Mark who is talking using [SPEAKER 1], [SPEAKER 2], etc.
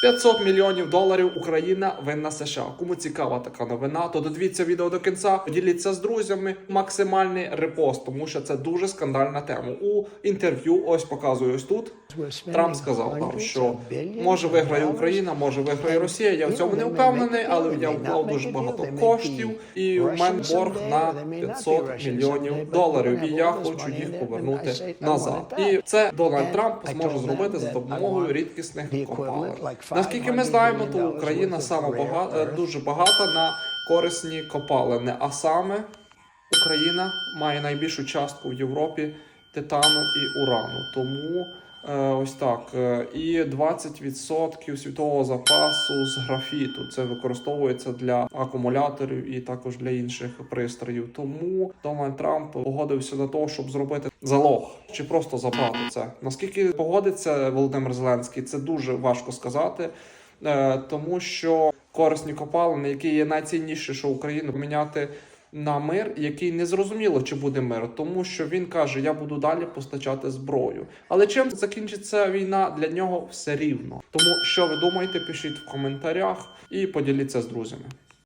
[SPEAKER 1] 500 мільйонів доларів Україна винна США. Кому цікава така новина, то додивіться відео до кінця, поділіться з друзями. Максимальний репост, тому що це дуже скандальна тема. У інтерв'ю ось показую ось тут. Трамп сказав, там, що може виграє Україна, може виграє Росія. Я в цьому не впевнений, але я вклав дуже багато коштів, і у мене борг на 500 мільйонів доларів. І я хочу їх повернути назад. І це Дональд Трамп зможе зробити за допомогою рідкісних копалин. Наскільки ми знаємо, то Україна саме багато дуже багата на корисні копалини, а саме Україна має найбільшу частку в Європі титану і урану. Тому е, ось так. Е, і 20% світового запасу з графіту. Це використовується для акумуляторів і також для інших пристроїв. Тому Дональд Трамп погодився на те, щоб зробити залог чи просто забрати це. Наскільки погодиться Володимир Зеленський, це дуже важко сказати. Е, тому що корисні копалини, які є найцінніші, що Україну поміняти на мир, який не зрозуміло, чи буде мир, тому що він каже: Я буду далі постачати зброю. Але чим закінчиться війна для нього все рівно. Тому що ви думаєте, пишіть в коментарях і поділіться з друзями.